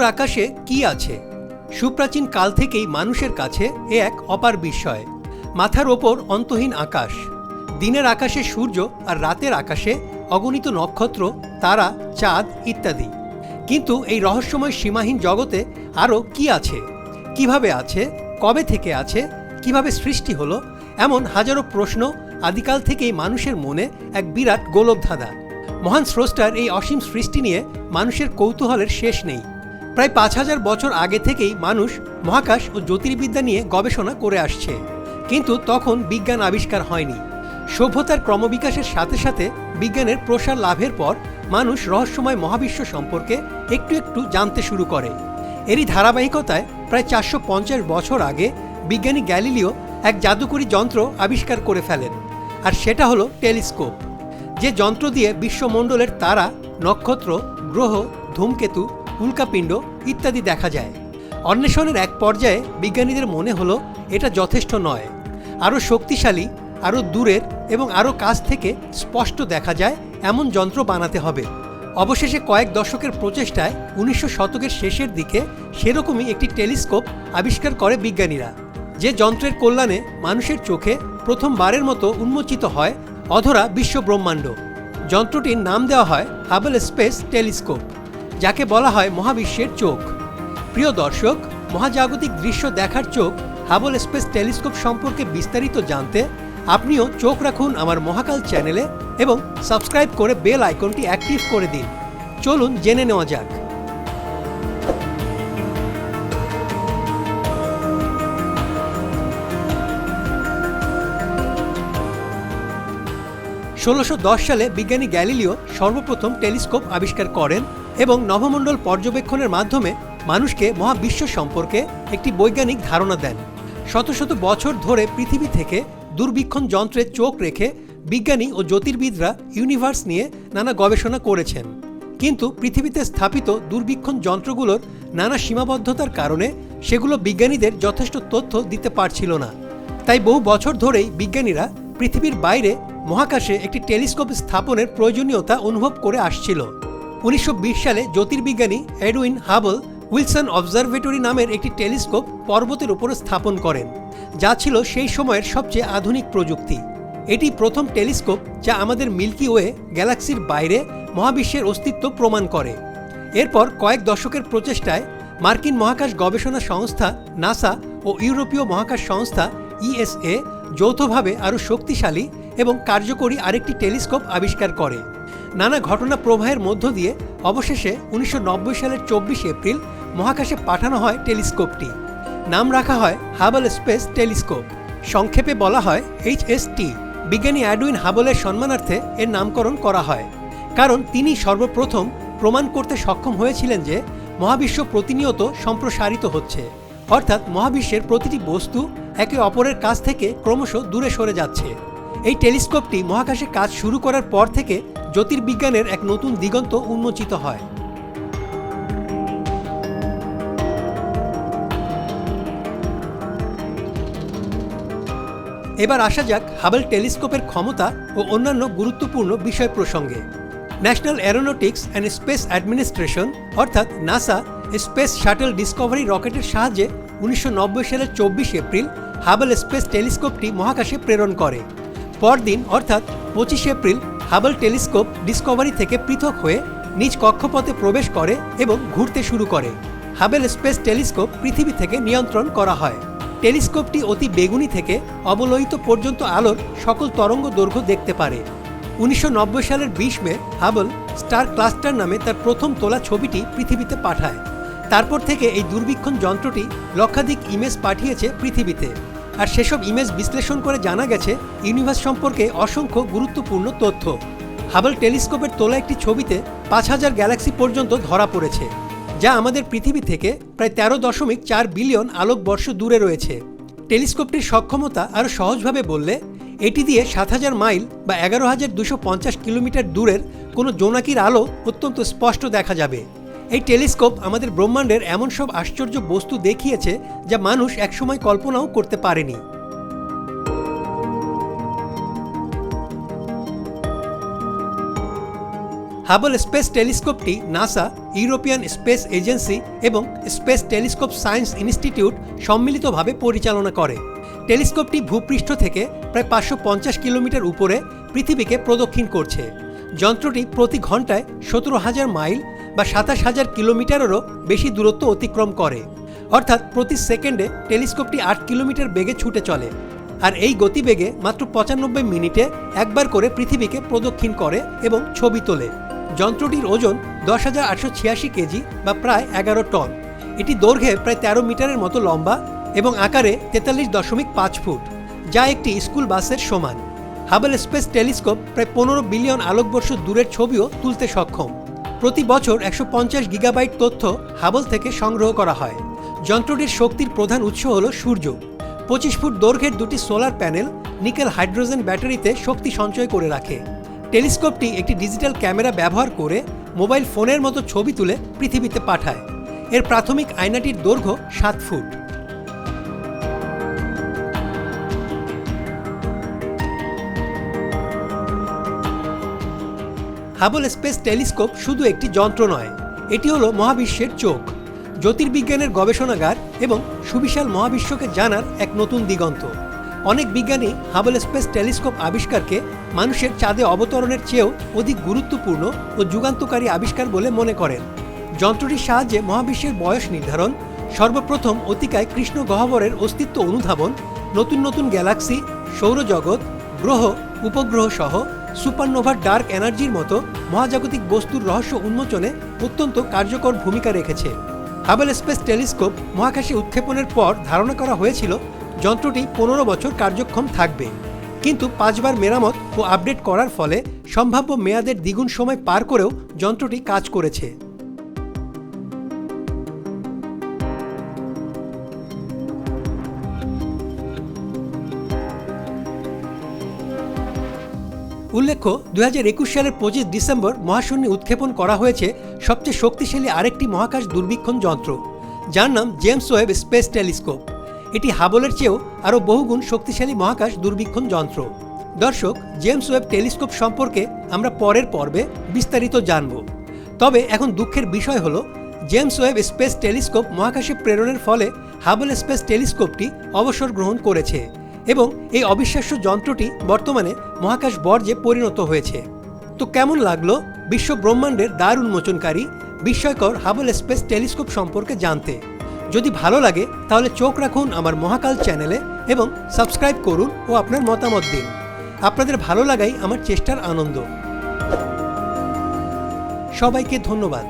দূর আকাশে কি আছে? সুপ্রাচীন কাল থেকেই মানুষের কাছে এ এক অপার বিস্ময়। মাথার ওপর অন্তহীন আকাশ। দিনের আকাশে সূর্য আর রাতের আকাশে অগণিত নক্ষত্র, তারা, চাঁদ ইত্যাদি। কিন্তু এই রহস্যময় সীমাহীন জগতে আরও কি আছে? কীভাবে আছে? কবে থেকে আছে? কীভাবে সৃষ্টি হলো? এমন হাজারো প্রশ্ন আদিকাল থেকেই মানুষের মনে এক বিরাট গোলকধাঁধা। মহান স্রষ্টার এই অসীম সৃষ্টি নিয়ে মানুষের কৌতূহলের শেষ নেই। প্রায় পাঁচ হাজার বছর আগে থেকেই মানুষ মহাকাশ ও জ্যোতির্বিদ্যা নিয়ে গবেষণা করে আসছে। কিন্তু তখন বিজ্ঞান আবিষ্কার হয়নি। সভ্যতার ক্রমবিকাশের সাথে সাথে বিজ্ঞানের প্রসার লাভের পর মানুষ রহস্যময় মহাবিশ্ব সম্পর্কে একটু একটু জানতে শুরু করে। এরই ধারাবাহিকতায় প্রায় চারশো পঞ্চাশ বছর আগে বিজ্ঞানী গ্যালিলিও এক জাদুকরী যন্ত্র আবিষ্কার করে ফেলেন, আর সেটা হলো টেলিস্কোপ, যে যন্ত্র দিয়ে বিশ্বমণ্ডলের তারা, নক্ষত্র, গ্রহ, ধূমকেতু উল্কাপিণ্ড ইত্যাদি দেখা যায়। অন্বেষণের এক পর্যায়ে বিজ্ঞানীদের মনে হলো, এটা যথেষ্ট নয়। আরও শক্তিশালী, আরও দূরের এবং আরও কাছ থেকে স্পষ্ট দেখা যায় এমন যন্ত্র বানাতে হবে। অবশেষে কয়েক দশকের প্রচেষ্টায় উনিশশো শতকের শেষের দিকে সেরকমই একটি টেলিস্কোপ আবিষ্কার করে বিজ্ঞানীরা। যে যন্ত্রের কল্যাণে মানুষের চোখে প্রথমবারের মতো উন্মোচিত হয় অধরা বিশ্ব ব্রহ্মাণ্ড যন্ত্রটির নাম দেওয়া হয় হাবল স্পেস টেলিস্কোপ। যাকে বলা হয় মহাবিশ্বের চোখ। প্রিয় দর্শক, মহাজাগতিক দৃশ্য দেখার চোখ হাবল স্পেস টেলিস্কোপ সম্পর্কে বিস্তারিত জানতে আপনিও চোখ রাখুন আমার মহাকাল চ্যানেলে এবং সাবস্ক্রাইব করে বেল আইকনটি অ্যাক্টিভ করে দিন। চলুন জেনে নেওয়া যাক। ষোলোশো সালে বিজ্ঞানী গ্যালিলিও সর্বপ্রথম টেলিস্কোপ আবিষ্কার করেন এবং নভমণ্ডল পর্যবেক্ষণের মাধ্যমে মানুষকে মহাবিশ্ব সম্পর্কে একটি বৈজ্ঞানিক ধারণা দেন। শত শত বছর ধরে পৃথিবী থেকে দূরবীক্ষণ যন্ত্রে চোখ রেখে বিজ্ঞানী ও জ্যোতির্বিদরা ইউনিভার্স নিয়ে নানা গবেষণা করেছেন। কিন্তু পৃথিবীতে স্থাপিত দূরবীক্ষণ যন্ত্রগুলোর নানা সীমাবদ্ধতার কারণে সেগুলো বিজ্ঞানীদের যথেষ্ট তথ্য দিতে পারছিল না। তাই বহু বছর ধরেই বিজ্ঞানীরা পৃথিবীর বাইরে মহাকাশে একটি টেলিস্কোপ স্থাপনের প্রয়োজনীয়তা অনুভব করে আসছিল। উনিশশো বিশ সালে জ্যোতির্বিজ্ঞানী এডউইন হাবল উইলসন অবজারভেটরি নামের একটি টেলিস্কোপ পর্বতের উপর স্থাপন করেন, যা ছিল সেই সময়ের সবচেয়ে আধুনিক প্রযুক্তি। এটি প্রথম টেলিস্কোপ যা আমাদের মিল্কি ওয়ে গ্যালাক্সির বাইরে মহাবিশ্বের অস্তিত্ব প্রমাণ করে। এরপর কয়েক দশকের প্রচেষ্টায় মার্কিন মহাকাশ গবেষণা সংস্থা, নাসা ও ইউরোপীয় মহাকাশ সংস্থা ইএসএ যৌথভাবে আরও শক্তিশালী এবং কার্যকরী আরেকটি টেলিস্কোপ আবিষ্কার করে। নানা ঘটনা প্রবাহের মধ্য দিয়ে অবশেষে উনিশশো নব্বই সালের চব্বিশ এপ্রিল মহাকাশে পাঠানো হয় টেলিস্কোপটি। নাম রাখা হয় হাবল স্পেস টেলিস্কোপ। সংক্ষেপে বলা হয় এইচএসটি বিজ্ঞানী অ্যাডুইন হাবলের সম্মানার্থে এর নামকরণ করা হয়। কারণ তিনি সর্বপ্রথম প্রমাণ করতে সক্ষম হয়েছিলেন যে মহাবিশ্ব প্রতিনিয়ত সম্প্রসারিত হচ্ছে। অর্থাৎ মহাবিশ্বের প্রতিটি বস্তু একে অপরের কাছ থেকে ক্রমশ দূরে সরে যাচ্ছে। এই টেলিস্কোপটি মহাকাশে কাজ শুরু করার পর থেকে জ্যোতির্বিজ্ঞানের এক নতুন দিগন্ত উন্মোচিত হয়। এবার আসা যাক হাবল টেলিস্কোপের ক্ষমতা ও অন্যান্য গুরুত্বপূর্ণ বিষয় প্রসঙ্গে। National aeronautics and space administration অর্থাৎ নাসা স্পেস শাটল ডিসকভারি রকেটের সাহায্যে উনিশশো নব্বই সালের চব্বিশ এপ্রিল হাবল স্পেস টেলিস্কোপটি মহাকাশে প্রেরণ করে। পরদিন, অর্থাৎ পঁচিশ এপ্রিল হাবল টেলিস্কোপ ডিসকভারি থেকে পৃথক হয়ে নিজ কক্ষপথে প্রবেশ করে এবং ঘুরতে শুরু করে। হাবেল স্পেস টেলিস্কোপ পৃথিবী থেকে নিয়ন্ত্রণ করা হয়। টেলিস্কোপটি অতি বেগুনি থেকে অবলোহিত পর্যন্ত আলোর সকল তরঙ্গ দৈর্ঘ্য দেখতে পারে। উনিশশো নব্বই সালের বিশ মে হাবল স্টার ক্লাস্টার নামে তার প্রথম তোলা ছবিটি পৃথিবীতে পাঠায়। তারপর থেকে এই দূরবীক্ষণ যন্ত্রটি লক্ষাধিক ইমেজ পাঠিয়েছে পৃথিবীতে। আর সেসব ইমেজ বিশ্লেষণ করে জানা গেছে, ইউনিভার্স সম্পর্কে অসংখ্য গুরুত্বপূর্ণ তথ্য। হাবল টেলিস্কোপের তোলা একটি ছবিতে পাঁচ হাজার গ্যালাক্সি পর্যন্ত ধরা পড়েছে, যা আমাদের পৃথিবী থেকে প্রায় তেরো দশমিক চার বিলিয়ন আলোকবর্ষ দূরে রয়েছে। টেলিস্কোপটির সক্ষমতা আরও সহজভাবে বললে, এটি দিয়ে সাত হাজার মাইল বা এগারো হাজার দুশো পঞ্চাশ কিলোমিটার দূরের কোনো জোনাকির আলো অত্যন্ত স্পষ্ট দেখা যাবে। এই টেলিস্কোপ আমাদের ব্রহ্মাণ্ডের এমন সব আশ্চর্য বস্তু দেখিয়েছে যা মানুষ একসময় কল্পনাও করতে পারেনি। হাবল স্পেস টেলিস্কোপটি নাসা ইউরোপিয়ান স্পেস এজেন্সি এবং স্পেস টেলিস্কোপ সায়েন্স ইনস্টিটিউট সম্মিলিতভাবে পরিচালনা করে। টেলিস্কোপটি ভূপৃষ্ঠ থেকে প্রায় পাঁচশো পঞ্চাশ কিলোমিটার উপরে পৃথিবীকে প্রদক্ষিণ করছে। যন্ত্রটি প্রতি ঘন্টায় সতেরো হাজার মাইল বা সাতাশ হাজার কিলোমিটারেরও বেশি দূরত্ব অতিক্রম করে। অর্থাৎ প্রতি সেকেন্ডে টেলিস্কোপটি আট কিলোমিটার বেগে ছুটে চলে। আর এই গতিবেগে মাত্র পঁচানব্বই মিনিটে একবার করে পৃথিবীকে প্রদক্ষিণ করে এবং ছবি তোলে। যন্ত্রটির ওজন দশ হাজার আটশো ছিয়াশি কেজি বা প্রায় এগারো টন। এটি দৈর্ঘ্যে প্রায় তেরো মিটারের মতো লম্বা এবং আকারে তেতাল্লিশ দশমিক পাঁচ ফুট, যা একটি স্কুল বাসের সমান। হাবল স্পেস টেলিস্কোপ প্রায় পনেরো বিলিয়ন আলোকবর্ষ দূরের ছবিও তুলতে সক্ষম। প্রতি বছর একশো পঞ্চাশ গিগাবাইট তথ্য হাবল থেকে সংগ্রহ করা হয়। যন্ত্রটির শক্তির প্রধান উৎস হল সূর্য। পঁচিশ ফুট দৈর্ঘ্যের দুটি সোলার প্যানেল নিকেল হাইড্রোজেন ব্যাটারিতে শক্তি সঞ্চয় করে রাখে। টেলিস্কোপটি একটি ডিজিটাল ক্যামেরা ব্যবহার করে মোবাইল ফোনের মতো ছবি তুলে পৃথিবীতে পাঠায়। এর প্রাথমিক আয়নাটির দৈর্ঘ্য সাত ফুট। হাবল স্পেস টেলিস্কোপ শুধু একটি যন্ত্র নয়, এটি হলো মহাবিশ্বের চোখ। জ্যোতির্বিজ্ঞানের গবেষণাগার এবং সুবিশাল মহাবিশ্বকে জানার এক নতুন দিগন্ত। অনেক বিজ্ঞানী হাবল স্পেস টেলিস্কোপ আবিষ্কারকে মানুষের চাঁদে অবতরণের চেয়েও অধিক গুরুত্বপূর্ণ ও যুগান্তকারী আবিষ্কার বলে মনে করেন। যন্ত্রটির সাহায্যে মহাবিশ্বের বয়স নির্ধারণ, সর্বপ্রথম অতিকায় কৃষ্ণ গহ্বরের অস্তিত্ব অনুধাবন, নতুন নতুন গ্যালাক্সি, সৌরজগৎ, গ্রহ, উপগ্রহ সহ সুপারনোভার ডার্ক এনার্জির মতো মহাজাগতিক বস্তুর রহস্য উন্মোচনে অত্যন্ত কার্যকর ভূমিকা রেখেছে। হাবেল স্পেস টেলিস্কোপ মহাকাশে উৎক্ষেপণের পর ধারণা করা হয়েছিল, যন্ত্রটি পনেরো বছর কার্যক্ষম থাকবে। কিন্তু পাঁচবার মেরামত ও আপডেট করার ফলে সম্ভাব্য মেয়াদের দ্বিগুণ সময় পার করেও যন্ত্রটি কাজ করেছে। উল্লেখ্য দু হাজার একুশ সালের পঁচিশ ডিসেম্বর মহাশূন্যে উৎক্ষেপণ করা হয়েছে সবচেয়ে শক্তিশালী আরেকটি মহাকাশ দূরবীক্ষণ যন্ত্র, যার নাম জেমস ওয়েব স্পেস টেলিস্কোপ। এটি হাবলের চেয়েও আরও বহুগুণ শক্তিশালী মহাকাশ দূরবীক্ষণ যন্ত্র। দর্শক, জেমস ওয়েব টেলিস্কোপ সম্পর্কে আমরা পরের পর্বে বিস্তারিত জানব। তবে এখন দুঃখের বিষয় হলো, জেমস ওয়েব স্পেস টেলিস্কোপ মহাকাশে প্রেরণের ফলে হাবল স্পেস টেলিস্কোপটি অবসর গ্রহণ করেছে। এবং এই অবিশ্বাস্য যন্ত্রটি বর্তমানে মহাকাশ বর্জ্যে পরিণত হয়েছে। তো কেমন লাগল বিশ্ব ব্রহ্মাণ্ডের দ্বার উন্মোচনকারী বিস্ময়কর হাবল স্পেস টেলিস্কোপ সম্পর্কে জানতে? যদি ভালো লাগে, তাহলে চোখ রাখুন আমার মহাকাল চ্যানেলে এবং সাবস্ক্রাইব করুন ও আপনার মতামত দিন। আপনাদের ভালো লাগাই আমার চেষ্টার আনন্দ। সবাইকে ধন্যবাদ।